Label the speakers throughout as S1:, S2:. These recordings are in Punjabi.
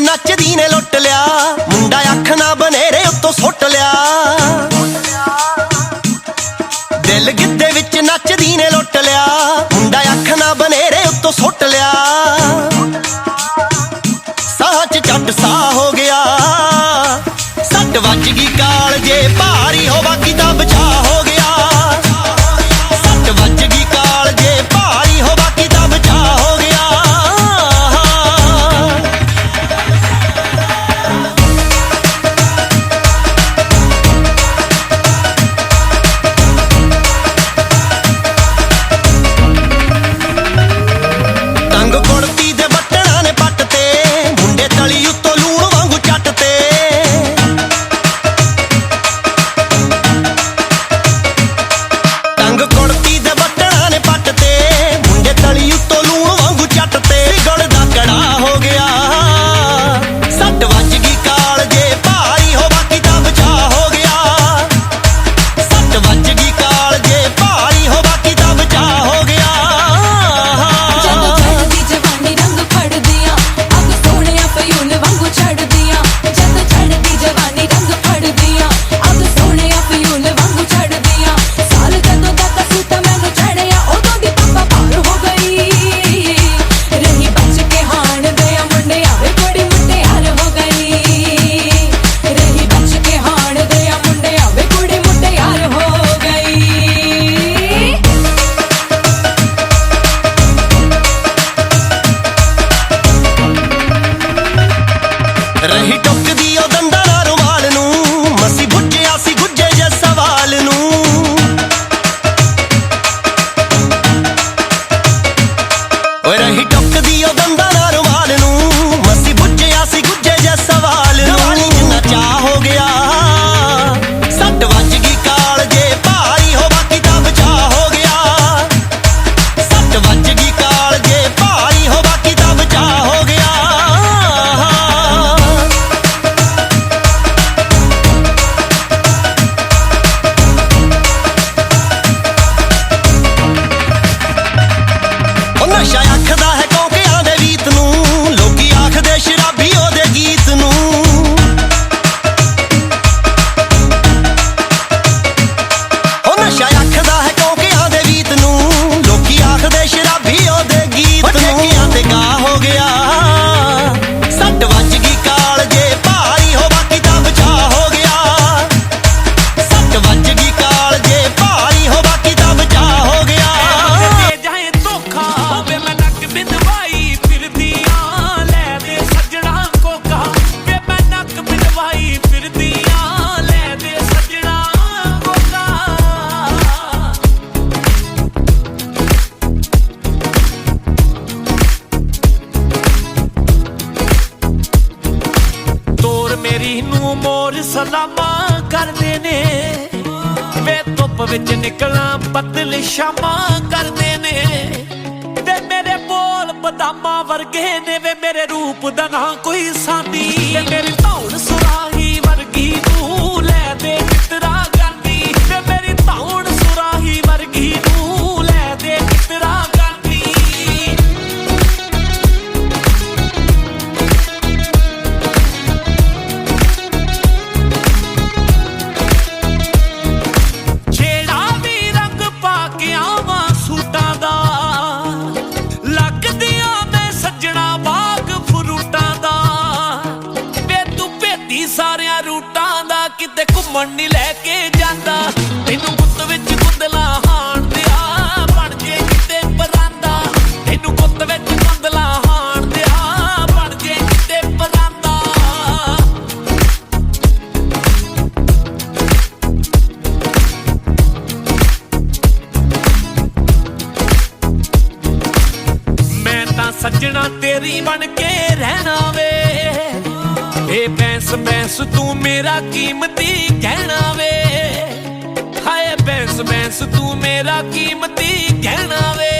S1: ਨੱਚਦੀ ਨੇ ਲੁੱਟ ਲਿਆ। ਮੁੰਡਾ ਅੱਖ ਨਾ ਬਨੇਰੇ ਉੱਤੋਂ ਸੁੱਟ ਲਿਆ। ਦਿਲ ਗਿੱਧੇ ਵਿੱਚ ਨੱਚਦੀ ਨੇ ਲੁੱਟ ਲਿਆ। ਮੁੰਡਾ ਅੱਖ ਨਾ ਬਨੇਰੇ ਉੱਤੋਂ ਸੁੱਟ ਲਿਆ। ਸਾਹ ਚ ਚੱਟ ਸਾਹ ਹੋ ਗਿਆ। ਸੱਟ ਵੱਜ ਗਈ ਕਾਲ ਜੇ ਭਾਰੀ ਹੋ ਬਾਕੀ ਤਾਂ
S2: ਸਲਾਮਾਂ ਕਰਦੇ ਨੇ। ਵੇ ਧੁੱਪ ਵਿੱਚ ਨਿਕਲਾਂ ਬੱਦਲ ਸ਼ਾਮਾ ਕਰਦੇ ਨੇ। ਤੇ ਮੇਰੇ ਬੋਲ ਬਦਾਮਾਂ ਵਰਗੇ ਨੇ ਵੇ ਮੇਰੇ ਰੂਪ ਦਾ ਨਾ ਕੋਈ ਸਾਨੀ ਤੇ ਮੇਰੀ ਮੇਰਾ ਕੀਮਤੀ ਕਹਿਣਾ ਵੇ। ਹਾਏ ਬੈਂਸ ਬੈਂਸ, ਤੂੰ ਮੇਰਾ ਕੀਮਤੀ ਕਹਿਣਾ ਵੇ।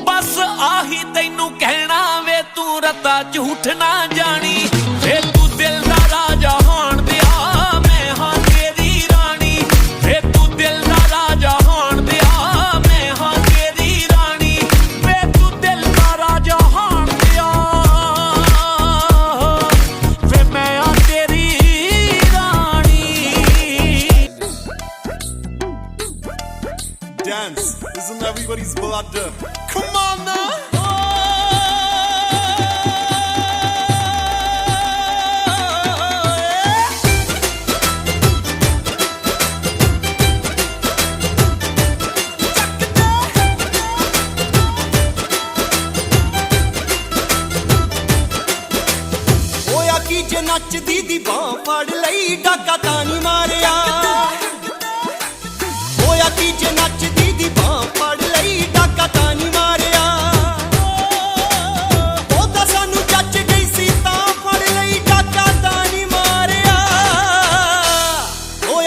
S2: ਬਸ ਆਹੀ ਤੈਨੂੰ ਕਹਿਣਾ ਵੇ, ਤੂੰ ਰਤਾ ਝੂਠ ਨਾ ਜਾਣੀ।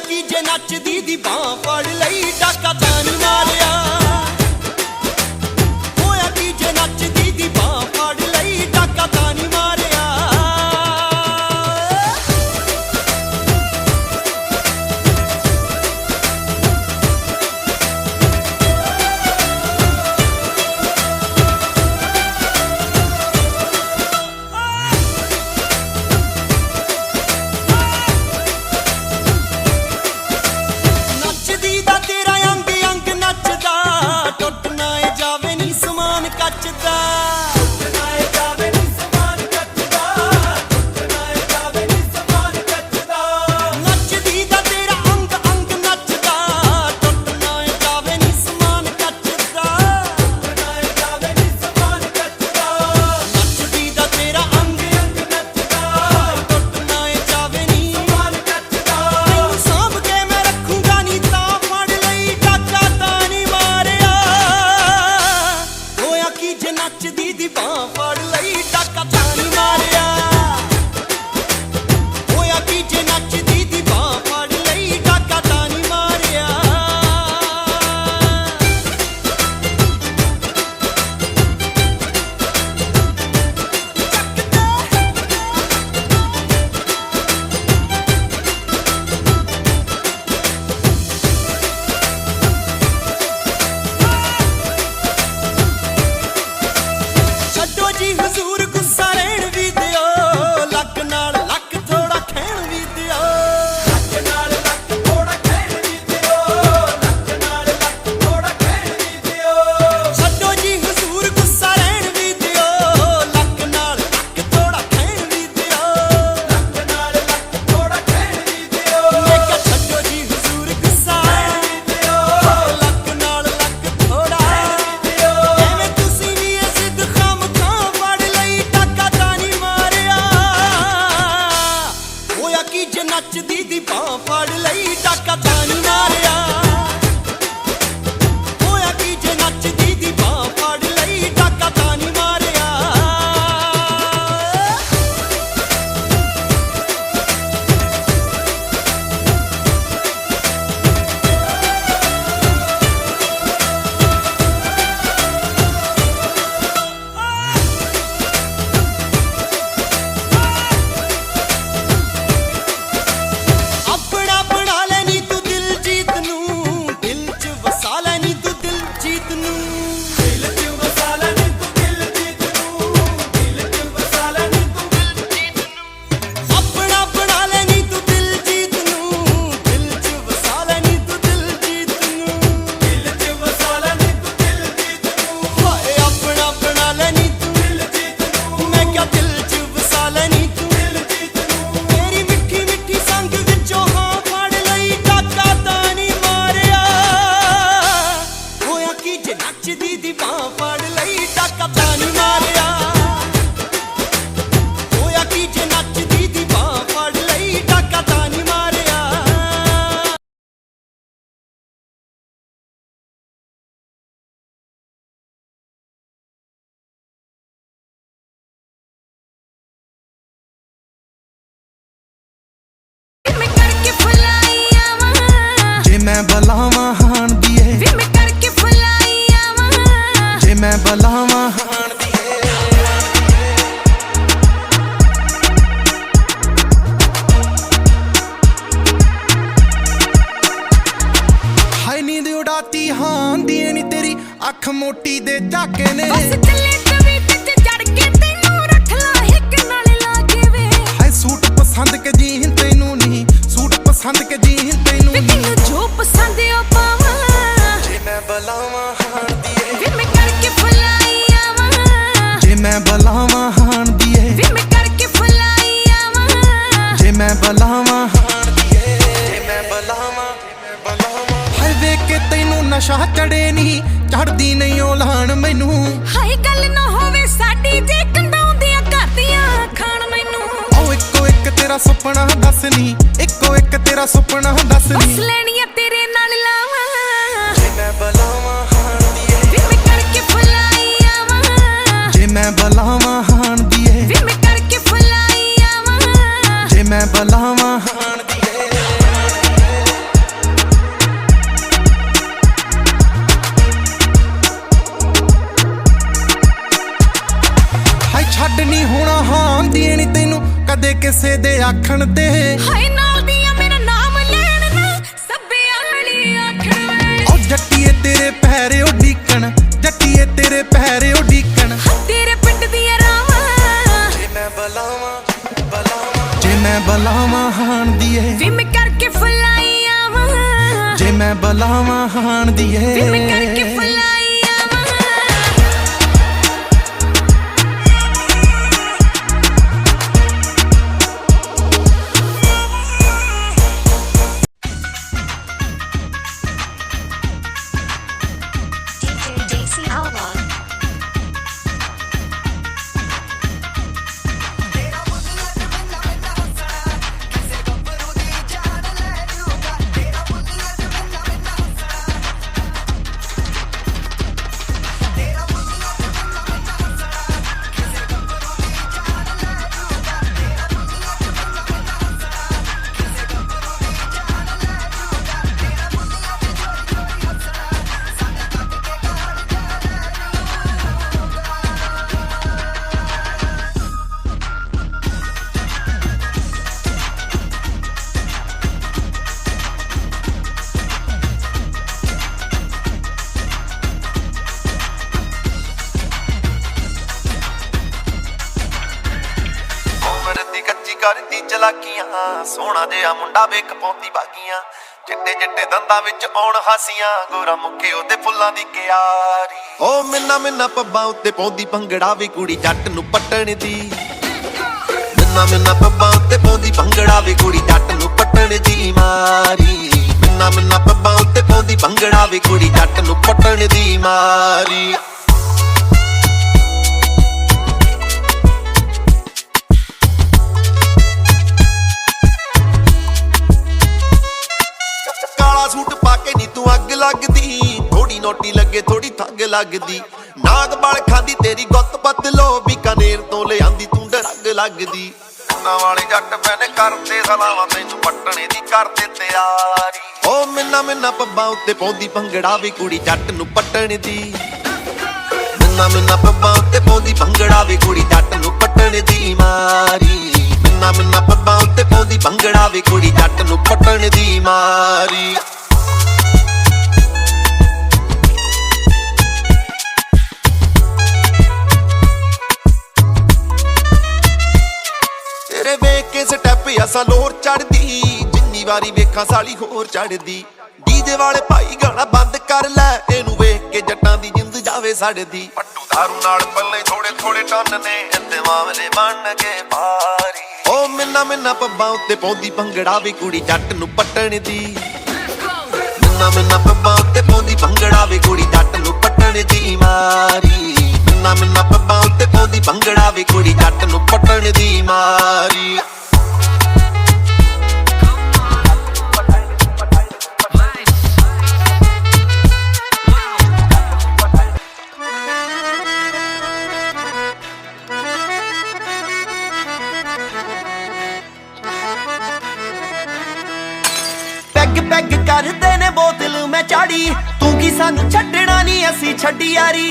S1: ਨਤੀਜੇ ਨੱਚਦੀ ਦੀ ਬਾਹ ਫੜ ਲਈ ਡਾਕਾ your guilty ਮੈਂ
S3: ਬਲਾਵਾ ਹਾਣ ਦੀਏ
S4: ਵੀ ਮੈਂ ਕਰਕੇ ਫੁਲਾਈ ਆਵਾਂ
S3: ਜੇ ਮੈਂ ਬਲਾਵਾ ਹਾਣ ਦੀਏ ਹਾਈ ਨੀਂਦ ਉਡਾਤੀ ਹਾਂ ਦੀਏ ਨੀ ਤੇਰੀ ਅੱਖ ਮੋਟੀ ਦੇ ਝਾਕੇ ਨੇ।
S4: ਬਸ ਕੇ ਤੈਨੂੰ
S3: ਸੂਟ ਪਸੰਦ ਕੇ ਜੀਨ ਤੈਨੂੰ ਨਹੀਂ ਸੂਟ ਪਸੰਦ ਕੇ ਮੈਂ ਬਲਾਵਾ ਹਾਣ ਦੀ
S4: ਵੀ
S3: ਮੈਂ
S4: ਕਰਕੇ ਫੁਲਾਈ ਆਵਾਂ। ਜੇ ਮੈਂ ਬਲਾਵਾ ਹਾਣ ਦੀ ਏ
S3: ਜੇ ਮੈਂ ਬਲਾਵਾ। ਹਰ ਵੇਖ ਕੇ ਤੈਨੂੰ ਨਸ਼ਾ ਚੜੇ ਨਹੀਂ ਚੜਦੀ ਨਹੀਂ ਉਹ ਲਾਣ ਮੈਨੂੰ।
S4: ਹਾਏ ਗੱਲ ਨਾ ਹੋਵੇ ਸਾਡੀ ਜੇ ਕੰਡਾਉਂਦੀਆਂ ਘਾਤੀਆਂ ਖਾਣ ਮੈਨੂੰ।
S3: ਉਹ ਇੱਕੋ ਇੱਕ ਤੇਰਾ ਸੁਪਨਾ ਦੱਸ ਨਹੀਂ ਇੱਕੋ ਇੱਕ ਤੇਰਾ ਸੁਪਨਾ ਦੱਸ ਨਹੀਂ ਮੈਂ ਬਲਾਵਾਂ ਹਾਣ ਦੀਏ।
S4: ਵੀ ਮੈਂ ਕਰਕੇ ਫੁਲਾਈ ਆਵਾਂ।
S3: ਜੇ ਮੈਂ ਬਲਾਵਾਂ ਹਾਣ ਦੀਏ। ਹਾਈ ਛੱਡ ਨਹੀਂ ਹੋਣਾ ਹਾਂ ਦੇਣੀ ਤੈਨੂੰ। ਕਦੇ ਕਿਸੇ ਦੇ ਆਖਣ ਤੇ ਹਾਣ
S5: ਸੋਹਣਾ ਜਿਹਾ ਮੁੰਡਾ ਵੇਖ ਪਾਉਂਦੀ ਬਾਗੀਆਂ, ਚਿੱਟੇ ਚਿੱਟੇ ਦੰਦਾਂ ਵਿੱਚ ਆਉਣ ਹਾਸੀਆਂ, ਗੋਰਾ ਮੁੱਕੇ ਉਹਦੇ ਫੁੱਲਾਂ ਦੀ ਕਿਆਰੀ। ਓ ਮਿੰਨਾ ਮਿੰਨਾ ਪੱਬਾਂ ਉੱਤੇ ਪਾਉਂਦੀ ਭੰਗੜਾ ਵੀ ਕੁੜੀ ਜੱਟ ਨੂੰ ਪੱਟਣ ਦੀ। ਮਿੰਨਾ ਮਿੰਨਾ ਪੱਬਾਂ ਉੱਤੇ ਪਾਉਂਦੀ ਭੰਗੜਾ ਵੀ ਕੁੜੀ ਜੱਟ ਨੂੰ ਪੱਟਣ ਦੀ ਮਾਰੀ। ਮਿੰਨਾ ਮਿੰਨਾ ਪੱਬਾਂ ਉੱਤੇ ਪਾਉਂਦੀ ਭੰਗੜਾ ਵੀ ਕੁੜੀ ਜੱਟ ਨੂੰ ਪੱਟਣ ਦੀ ਮਾਰੀ। ਲੱਗਦੀ। ਥੋੜੀ ਨੋਟੀ ਲੱਗੇ ਥੋੜੀ ਥੱਗ ਲੱਗਦੀ। ਨਾਗ ਬਲ ਖਾਂਦੀ ਤੇਰੀ ਗੁੱਤ ਬਦਲੋ ਬੀਕਾਨੇਰ ਤੋਂ ਲਿਆਂਦੀ ਤੂੰ ਡਰੱਗ ਲੱਗਦੀ। ਕੰਨਾਂ ਵਾਲੇ ਜੱਟ ਮੈਨੇ ਕਰਦੇ ਸਲਾਵਾਂ ਤੈਨੂੰ ਪੱਟਣੇ ਦੀ ਕਰਦੇ ਤਿਆਰੀ ਓ ਮਿੰਨਾ ਮਿੰਨਾ ਪੱਬਾਂ ਉੱਤੇ ਪਾਉਂਦੀ ਭੰਗੜਾ ਵੀ ਕੁੜੀ ਜੱਟ ਨੂੰ ਪੱਟਣ ਦੀ। ਮਿੰਨਾ ਮਿੰਨਾ ਪੱਬਾਂ ਉੱਤੇ ਪਾਉਂਦੀ ਭੰਗੜਾ ਵੀ ਕੁੜੀ ਜੱਟ ਨੂੰ ਪੱਟਣ ਦੀ ਮਾਰੀ। ਮਿੰਨਾ ਮਿੰਨਾ ਪੱਬਾਂ ਉੱਤੇ ਪਾਉਂਦੀ ਭੰਗੜਾ ਵੀ ਕੁੜੀ ਜੱਟ ਨੂੰ ਪੱਟਣ ਦੀ ਮਾਰੀ। ਤੇਰੇ ਵੇਖ ਕੇ ਸਟੈਪ ਅਸਾਂ ਲੋਰ ਚੜਦੀ, ਜਿੰਨੀ ਵਾਰੀ ਵੇਖਾਂ ਸਾਲੀ ਹੋਰ ਚੜਦੀ। ਡੀਜੇ ਵਾਲੇ ਭਾਈ ਗਾਣਾ ਬੰਦ ਕਰ ਲੈ, ਇਹਨੂੰ ਵੇਖ ਕੇ ਜੱਟਾਂ ਦੀ ਜਿੰਦ ਜਾਵੇ ਸੜਦੀ। ਪੱਟੂ ਦਾਰੂ ਨਾਲ ਪੱਲੇ ਥੋੜੇ ਥੋੜੇ ਟੰਨ ਨੇ ਇੰਦੇ ਮਾਮਲੇ ਬਣ ਕੇ ਭਾਰੀ। ਓ ਮਿੰਨਾ ਮਿੰਨਾ ਪੱਬਾਂ ਉੱਤੇ ਪਾਉਂਦੀ, ਭੰਗੜਾ ਵੀ ਕੁੜੀ ਜੱਟ ਨੂੰ ਪੱਟਣ ਦੀ ਮਿੰਨਾ ਮਿੰਨਾ ਪੱਬਾਂ ਉੱਤੇ ਪਾਉਂਦੀ, ਭੰਗੜਾ ਵੀ ਕੁੜੀ ਜੱਟ ਨੂੰ ਪੱਟਣ ਦੀ ਮਾਰੀ। ਮਿੰਨਾ ਮਿੰਨਾ ਪੱਬਾਂ ਉੱਤੇ ਪਾਉਂਦੀ, ਭੰਗੜਾ ਵੀ ਕੁੜੀ ਜੱਟ ਨੂੰ ਪੱਟਣ ਦੀ ਮਾਰੀ। ਪੈਗ ਪੈਗ ਕਰਦੇ ਨੇ ਬੋਤਲ ਮੈਂ ਚਾੜੀ, ਤੂੰ ਕੀ ਸਾਨੂੰ ਛੱਡਣਾ ਨਹੀਂ ਅਸੀਂ ਛੱਡੀ ਯਾਰੀ।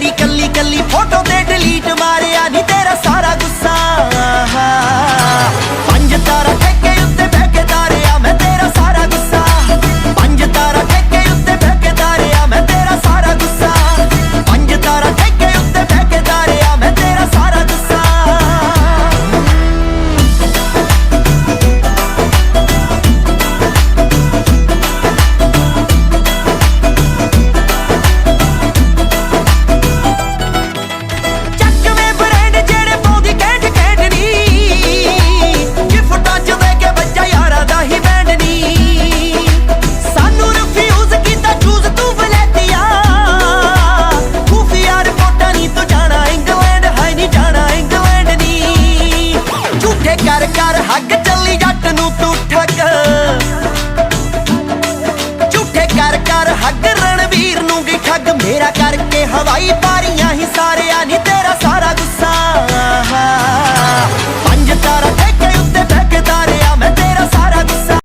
S1: ਗਈਆਂ ਤੇਰੀ ਕੱਲੀ ਕੱਲੀ ਫੋਟੋ ਤੇ ਡਿਲੀਟ ਮਾਰਿਆ ਨਹੀਂ ਤੇਰਾ